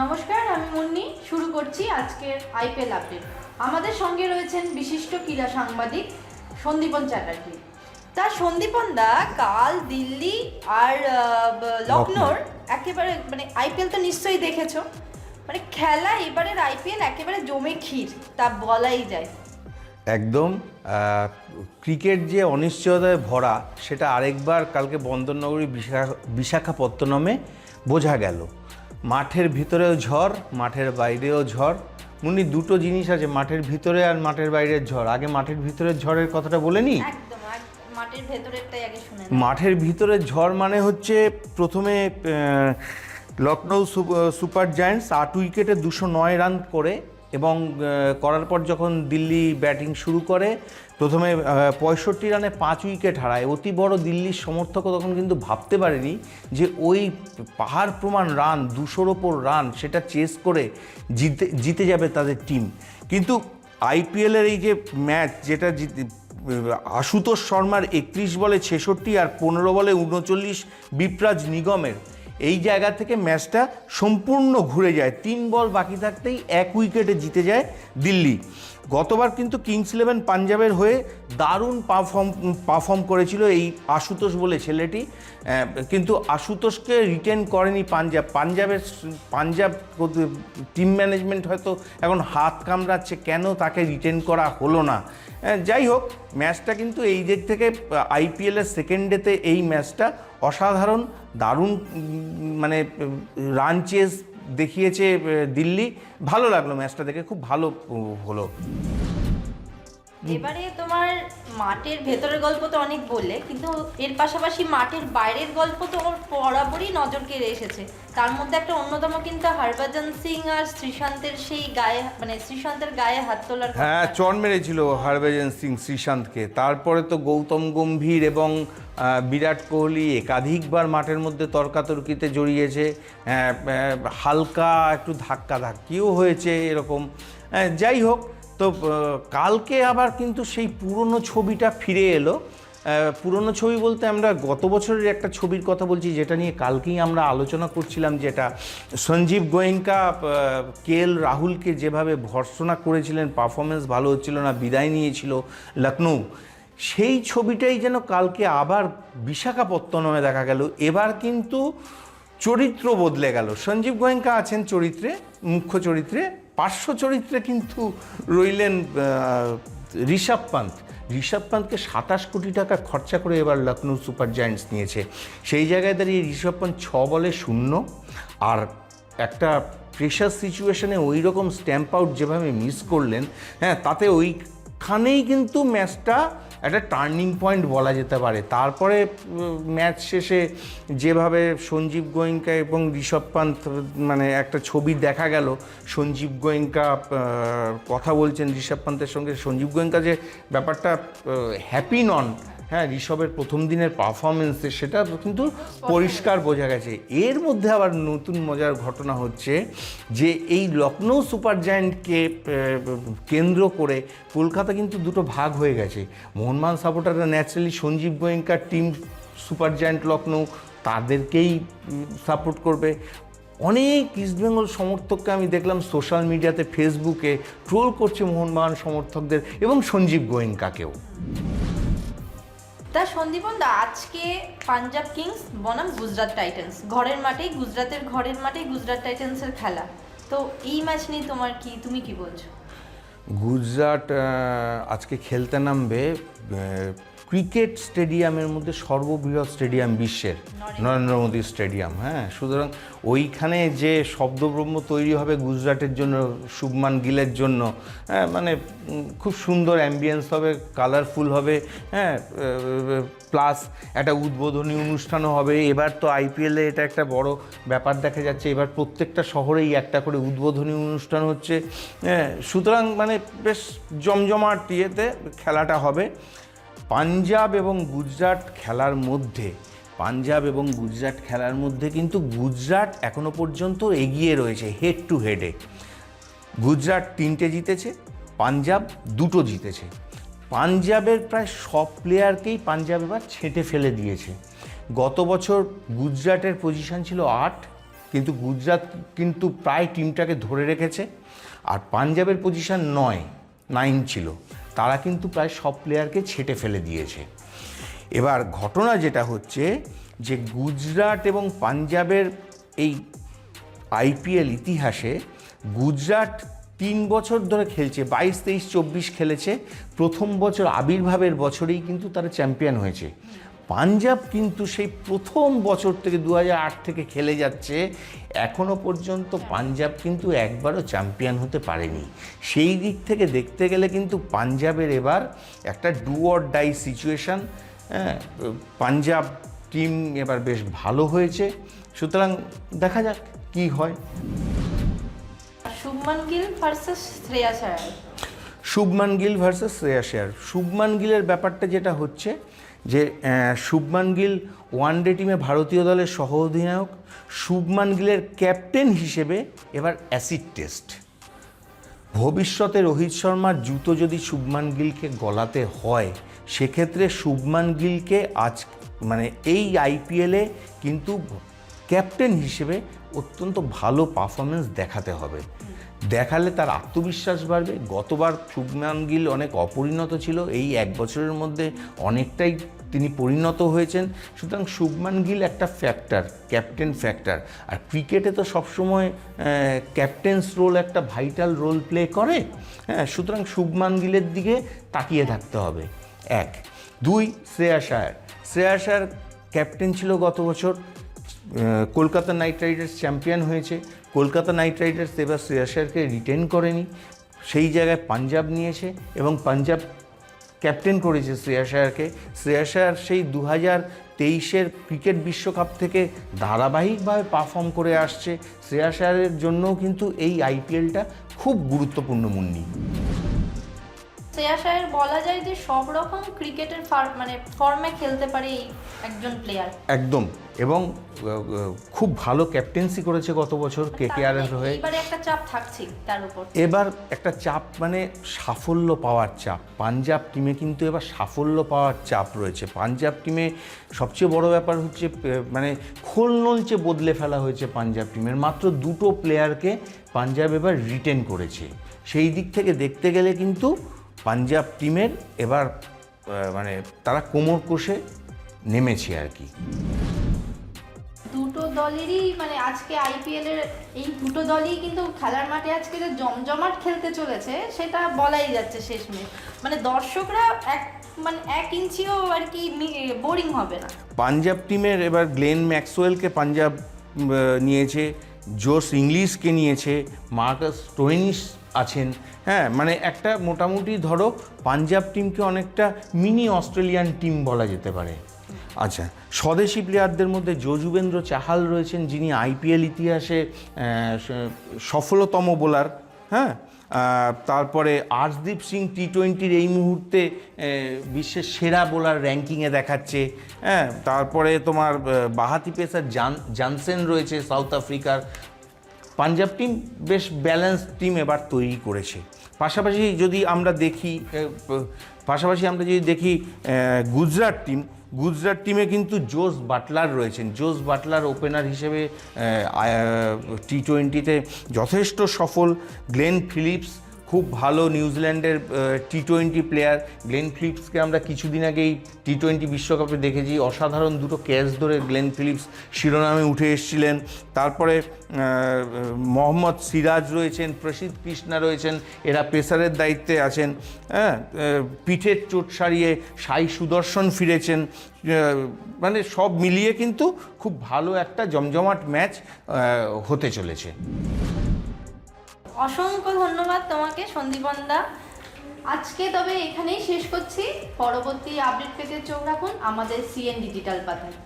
নমস্কার আমি মুন্নি। শুরু করছি আজকের আইপিএল আপডেট আমাদের সঙ্গে রয়েছেন বিশিষ্ট ক্রীড়া সাংবাদিক সন্দীপন চ্যাটার্জি। তা সন্দীপন দা কাল দিল্লি আর লখনৌর একেবারে মানে আইপিএল তো নিশ্চয়ই দেখেছ। মানে খেলা এবারের আইপিএল একেবারে জমে ক্ষীর তা বলাই যায়। একদম ক্রিকেট যে অনিশ্চয়তায় ভরা সেটা আরেকবার কালকে বন্দরনগরী বিশাখা বিশাখাপত্তনমে বোঝা গেল। মাঠের ভিতরেও ঝড় মাঠের বাইরেও ঝড়। মুনি দুটো জিনিস আছে মাঠের ভিতরে আর মাঠের বাইরের ঝড়। আগে মাঠের ভিতরের ঝড়ের কথাটা বলে নি? মাঠের ভেতরেরটাই আগে শুনে নাও। মাঠের ভিতরে ঝড় মানে হচ্ছে প্রথমে লখনৌ সুপার জায়ান্টস আট উইকেটে দুশো নয় রান করে এবং করার পর যখন দিল্লি ব্যাটিং শুরু করে, প্রথমে পঁয়ষট্টি রানে পাঁচ উইকেট হারায়। অতি বড় দিল্লির সমর্থক তখন কিন্তু ভাবতে পারেনি যে ওই পাহাড় প্রমাণ রান, দুশোর ওপর রান, সেটা চেস করে জিতে জিতে যাবে তাদের টিম। কিন্তু আইপিএলের এই যে ম্যাচ, যেটা জিতে, আশুতোষ শর্মার একত্রিশ বলে ছেষট্টি আর পনেরো বলে উনচল্লিশ বিপ্রাজ নিগমের এই জায়গা থেকে ম্যাচটা সম্পূর্ণ ঘুরে যায়। তিন বল বাকি থাকতেই এক উইকেটে জিতে যায় দিল্লি। গতবার কিন্তু কিংস ইলেভেন পাঞ্জাবের হয়ে দারুণ পারফর্ম পারফর্ম করেছিল এই আশুতোষ বলে ছেলেটি। কিন্তু আশুতোষকে রিটেন করেনি পাঞ্জাব। পাঞ্জাবের পাঞ্জাব টিম ম্যানেজমেন্ট হয়তো এখন হাত কামড়াচ্ছে, কেন তাকে রিটেন করা হলো না? যাই হোক, ম্যাচটা কিন্তু এই দিক থেকে, আইপিএলের সেকেন্ড ডেতে এই ম্যাচটা অসাধারণ। দারুণ মানে রান চেস দেখিয়েছে দিল্লি। ভালো লাগল ম্যাচটা দেখে খুব ভালো হলো। এবারে তোমার মাঠের ভেতরের গল্প তো অনেক বললে কিন্তু এর পাশাপাশি মাঠের বাইরের গল্প তো ওর বরাবরই নজর কেড়ে এসেছে। তার মধ্যে একটা অন্যতম কিন্তু হরভজন সিং আর শ্রীশান্তের সেই গায়ে মানে শ্রীশান্তের গায়ে হাত তোলার হ্যাঁ চর মেরেছিল হরভজন সিং শ্রীশান্তকে। তারপরে তো গৌতম গম্ভীর এবং বিরাট কোহলি একাধিকবার মাঠের মধ্যে তর্কাতর্কিতে জড়িয়েছে। হ্যাঁ, হালকা একটু ধাক্কা ধাক্কিও হয়েছে এরকম। হ্যাঁ, যাই হোক তো কালকে আবার কিন্তু সেই পুরনো ছবিটা ফিরে এলো। পুরনো ছবি বলতে আমরা গত বছরের একটা ছবির কথা বলছি, যেটা নিয়ে কালকেই আমরা আলোচনা করছিলাম, যেটা সঞ্জীব গোয়েঙ্কা কে এল রাহুলকে যেভাবে ভর্সনা করেছিলেন পারফরমেন্স ভালো হচ্ছিল না, বিদায় নিয়েছিল লখনৌ সেই ছবিটাই যেন কালকে আবার বিশাখাপত্তনমে দেখা গেল। এবার কিন্তু চরিত্র বদলে গেল। সঞ্জীব গোয়েঙ্কা আছেন চরিত্রে, মুখ্য চরিত্রে পার্শ্ব চরিত্রে কিন্তু রইলেন ঋষভ পান্ত। ঋষভ পান্তকে সাতাশ কোটি টাকা খরচা করে এবার লখনৌ সুপার জায়ান্টস নিয়েছে। সেই জায়গায় দাঁড়িয়ে ঋষভ পান্ত ছ বলে শূন্য। আর একটা প্রেশার সিচুয়েশনে ওই রকম স্ট্যাম্প আউট যেভাবে মিস করলেন হ্যাঁ তাতে ওইখানেই কিন্তু ম্যাচটা একটা টার্নিং পয়েন্ট বলা যেতে পারে। তারপরে ম্যাচ শেষে যেভাবে সঞ্জীব গোয়েঙ্কা এবং ঋষভ পান্ত মানে একটা ছবি দেখা গেল, সঞ্জীব গোয়েঙ্কা কথা বলছেন ঋষভ পান্তের সঙ্গে। সঞ্জীব গোয়েঙ্কা যে ব্যাপারটা হ্যাপি নন হ্যাঁ ঋষভের প্রথম দিনের পারফরমেন্সে সেটা কিন্তু পরিষ্কার বোঝা গেছে। এর মধ্যে আবার নতুন মজার ঘটনা হচ্ছে যে এই লখনৌ সুপার জায়ান্টকে কেন্দ্র করে কলকাতা কিন্তু দুটো ভাগ হয়ে গেছে। মোহনমান সাপোর্টাররা ন্যাচারালি সঞ্জীব গোয়েঙ্কার টিম সুপার জায়ান্ট লখনৌ তাদেরকেই সাপোর্ট করবে। অনেক ইস্টবেঙ্গল সমর্থককে আমি দেখলাম সোশ্যাল মিডিয়াতে ফেসবুকে ট্রোল করছে মোহনবাগান সমর্থকদের এবং সঞ্জীব গোয়েঙ্কাকেও। তা সন্দীপন দা আজকে পাঞ্জাব কিংস, বনাম গুজরাট টাইটান্স। ঘরের মাঠেই গুজরাটের ঘরের মাঠেই গুজরাট টাইটান্সের খেলা। তো এই ম্যাচ নিয়ে তোমার কি, তুমি কি বলছো? গুজরাট আজকে খেলতে নামবে ক্রিকেট স্টেডিয়ামের মধ্যে সর্ববৃহৎ স্টেডিয়াম বিশ্বের নরেন্দ্র মোদী স্টেডিয়াম হ্যাঁ? সুতরাং ওইখানে যে শব্দব্রহ্ম তৈরি হবে গুজরাটের জন্য শুভমান গিলের জন্য হ্যাঁ মানে খুব সুন্দর অ্যাম্বিয়েন্স হবে কালারফুল হবে হ্যাঁ প্লাস একটা উদ্বোধনী অনুষ্ঠানও হবে। এবার তো আইপিএলে এটা একটা বড় ব্যাপার দেখা যাচ্ছে এবার প্রত্যেকটা শহরেই একটা করে উদ্বোধনী অনুষ্ঠান হচ্ছে হ্যাঁ? সুতরাং মানে বেশ জমজমাট ইয়েতে খেলাটা হবে। পাঞ্জাব এবং গুজরাট খেলার মধ্যে, পাঞ্জাব এবং গুজরাট খেলার মধ্যে কিন্তু গুজরাট এখনও পর্যন্ত এগিয়ে রয়েছে হেড টু হেডে গুজরাট তিনটে জিতেছে, পাঞ্জাব দুটো জিতেছে। পাঞ্জাবের প্রায় সব প্লেয়ারকেই পাঞ্জাব এবার ছেঁটে ফেলে দিয়েছে। গত বছর গুজরাটের পজিশন ছিল আট, কিন্তু গুজরাট কিন্তু প্রায় টিমটাকে ধরে রেখেছে। আর পাঞ্জাবের পজিশন নয় নাইন ছিল। তারা কিন্তু প্রায় সব প্লেয়ারকে ছেটে ফেলে দিয়েছে। এবার ঘটনা যেটা হচ্ছে যে গুজরাট এবং পাঞ্জাবের এই আইপিএল ইতিহাসে গুজরাট তিন বছর ধরে খেলছে, বাইশ, তেইশ, চব্বিশ খেলেছে। প্রথম বছর আবির্ভাবের বছরেই কিন্তু তারা চ্যাম্পিয়ন হয়েছে। পাঞ্জাব কিন্তু সেই প্রথম বছর থেকে দু আট থেকে খেলে যাচ্ছে এখনও পর্যন্ত পাঞ্জাব কিন্তু একবারও চ্যাম্পিয়ন হতে পারেনি। সেই দিক থেকে দেখতে গেলে কিন্তু পাঞ্জাবের এবার একটা ডু অর ডাই সিচুয়েশান হ্যাঁ পাঞ্জাব টিম এবার বেশ ভালো হয়েছে। সুতরাং দেখা যাক কি হয়। Shubman Gill versus Iyer Shubman Gill versus Shreya share Shubman গিলের ব্যাপারটা যেটা হচ্ছে যে শুভমান গিল ওয়ানডে টিমে ভারতীয় দলের সহ অধিনায়ক শুভমান গিলের ক্যাপ্টেন হিসেবে এবার অ্যাসিড টেস্ট ভবিষ্যতে রোহিত শর্মার জুতো যদি শুভমান গিলকে গলাতে হয়, সেক্ষেত্রে শুভমান গিলকে আজ মানে এই আইপিএলে কিন্তু ক্যাপ্টেন হিসেবে অত্যন্ত ভালো পারফরমেন্স দেখাতে হবে। দেখালে তার আত্মবিশ্বাস বাড়বে। গতবার শুভমান গিল অনেক অপরিণত ছিল, এই এক বছরের মধ্যে অনেকটাই তিনি পরিণত হয়েছেন। সুতরাং শুভমান গিল একটা ফ্যাক্টর ক্যাপ্টেন ফ্যাক্টর আর ক্রিকেটে তো সবসময় ক্যাপ্টেন্স রোল একটা ভাইটাল রোল প্লে করে। হ্যাঁ সুতরাং শুভমান গিলের দিকে তাকিয়ে থাকতে হবে। এক। দুই, শ্রেয়া শায়ার শ্রেয়া শায়ার ক্যাপ্টেন ছিল গত বছর। কলকাতা নাইট রাইডার্স চ্যাম্পিয়ন হয়েছে। কলকাতা নাইট রাইডার্স এবার শ্রেয়াসারকে রিটেন করেনি, সেই জায়গায় পাঞ্জাব নিয়েছে এবং পাঞ্জাব ক্যাপ্টেন করেছে শ্রেয়া শ্রেয়াসায়ার সেই দু হাজার তেইশের ক্রিকেট বিশ্বকাপ থেকে ধারাবাহিকভাবে পারফর্ম করে আসছে। শ্রেয়া শায়ারের জন্যও কিন্তু এই আইপিএলটা খুব গুরুত্বপূর্ণ মুন্নি। শ্রেয়াস আয়ার বলা যায় যে সব রকম ক্রিকেটের মানে ফর্মে খেলতে পারে এই একজন প্লেয়ার একদম। এবং খুব ভালো ক্যাপ্টেন্সি করেছে গত বছর কে কে আর হয়ে। এবারে একটা চাপ থাকছেই তার উপর। এবার একটা চাপ মানে সাফল্য পাওয়ার চাপ। পাঞ্জাব টিমে কিন্তু এবার সাফল্য পাওয়ার চাপ রয়েছে। পাঞ্জাব টিমে সবচেয়ে বড় ব্যাপার হচ্ছে মানে খোল নলচে বদলে ফেলা হয়েছে পাঞ্জাব টিমের মাত্র দুটো প্লেয়ারকে পাঞ্জাব এবার রিটেন করেছে। সেই দিক থেকে দেখতে গেলে কিন্তু পাঞ্জাব টিমের এবার মানে তারা কোমর কষে নেমেছে আর কি। দুটো দলেরই মানে আজকে আইপিএল এর এই দুটো দলই কিন্তু খেলার মাঠে আজকে যে জমজমাট খেলতে চলেছে সেটা বলাই যাচ্ছে শেষমেশ। মানে দর্শকরা এক মানে এক ইঞ্চিও আর কি বোরিং হবে না। পাঞ্জাব টিমের এবার গ্লেন ম্যাক্সওয়েলকে পাঞ্জাব নিয়েছে জোস ইংলিশকে নিয়েছে মার্কাস টোয়েনিস আছেন। হ্যাঁ মানে একটা মোটামুটি ধরো পাঞ্জাব টিমকে অনেকটা মিনি অস্ট্রেলিয়ান টিম বলা যেতে পারে। আচ্ছা স্বদেশি প্লেয়ারদের মধ্যে যজুবেন্দ্র চাহাল রয়েছেন, যিনি আইপিএল ইতিহাসে সফলতম বোলার হ্যাঁ তারপরে আর্শদীপ সিং টি টোয়েন্টির এই মুহূর্তে বিশ্বের সেরা বোলার র্যাঙ্কিংয়ে দেখাচ্ছে। হ্যাঁ তারপরে তোমার বাহাতি পেসার জান, জানসেন রয়েছে সাউথ আফ্রিকার পাঞ্জাব টিম বেশ ব্যালেন্স টিম এবার তৈরি করেছে। পাশাপাশি যদি আমরা দেখি পাশাপাশি আমরা যদি দেখি গুজরাট টিম গুজরাট টিমে কিন্তু জোস বাটলার রয়েছেন। জোস বাটলার ওপেনার হিসেবে টি টোয়েন্টিতে যথেষ্ট সফল। গ্লেন ফিলিপস খুব ভালো নিউজিল্যান্ডের টি টোয়েন্টি প্লেয়ার গ্লেন ফিলিপসকে আমরা কিছুদিন আগেই টি টোয়েন্টি বিশ্বকাপে দেখেছি। অসাধারণ দুটো ক্যাচ ধরে গ্লেন ফিলিপস শিরোনামে উঠে এসেছিলেন। তারপরে মোহাম্মদ সিরাজ রয়েছেন, প্রসিদ্ধ কৃষ্ণা রয়েছেন, এরা পেসারের দায়িত্বে আছেন। হ্যাঁ পিঠের চোট সারিয়ে সাই সুদর্শন ফিরেছেন। মানে সব মিলিয়ে কিন্তু খুব ভালো একটা জমজমাট ম্যাচ হতে চলেছে। অসংখ্য ধন্যবাদ তোমাকে সন্দীপন দা আজকে তবে এখানেই শেষ করছি। পরবর্তী আপডেট পেতে চোখ রাখুন আমাদের সিএন ডিজিটাল পাতায়।